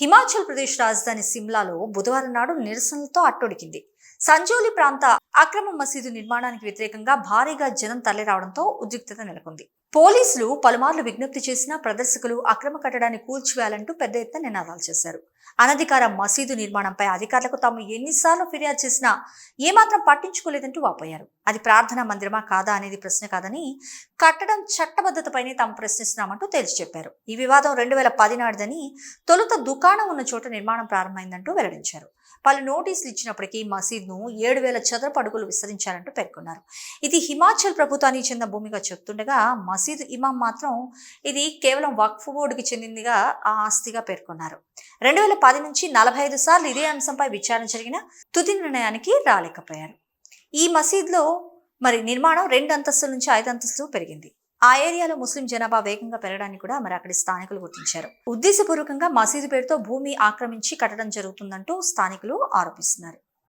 హిమాచల్ ప్రదేశ్ రాజధాని సిమ్లాలో బుధవారం నాడు నిరసనలతో అట్టొడికింది సంజోలి ప్రాంత అక్రమ మసీదు నిర్మాణానికి వ్యతిరేకంగా భారీగా జనం తరలిరావడంతో ఉద్రిక్తత నెలకొంది. పోలీసులు పలుమార్లు విజ్ఞప్తి చేసినా ప్రదర్శకులు అక్రమ కట్టడాన్ని కూల్చివేయాలంటూ పెద్ద ఎత్తున నినాదాలు చేశారు. అనధికార మసీదు నిర్మాణంపై అధికారులకు తాము ఎన్నిసార్లు ఫిర్యాదు చేసినా ఏమాత్రం పట్టించుకోలేదంటూ వాపోయారు. అది ప్రార్థనా మందిరమా కాదా అనేది ప్రశ్న కాదని కట్టడం చట్టబద్ధతపైనే తాము ప్రశ్నిస్తున్నామంటూ తేల్చి చెప్పారు. ఈ వివాదం రెండు వేల పదినాడుదని తొలుత దుకాణం ఉన్న చోట నిర్మాణం ప్రారంభమైందంటూ వెల్లడించారు. పలు నోటీసులు ఇచ్చినప్పటికీ భూమిను ఏడు వేల చదరపు అడుగులు విస్తరించారంటూ పేర్కొన్నారు. ఇది హిమాచల్ ప్రభుత్వానికి చెందిన భూమిగా చెప్తుండగా మసీదు ఇమాం మాత్రం ఇది కేవలం వక్ఫ్ బోర్డుకి చెందిందిగా ఆ ఆస్తిగా పేర్కొన్నారు. రెండు వేల పది నుంచి నలభై ఐదు సార్లు ఇదే అంశంపై విచారణ జరిగిన తుది నిర్ణయానికి రాలేకపోయారు. ఈ మసీద్లో మరి నిర్మాణం రెండు అంతస్తుల నుంచి ఐదు అంతస్తులు పెరిగింది. ఆ ఏరియాలో ముస్లిం జనాభా వేగంగా పెరగడాన్ని కూడా మరి అక్కడి స్థానికులు గుర్తించారు. ఉద్దేశపూర్వకంగా మసీదు పేరుతో భూమి ఆక్రమించి కట్టడం జరుగుతుందంటూ స్థానికులు ఆరోపిస్తున్నారు.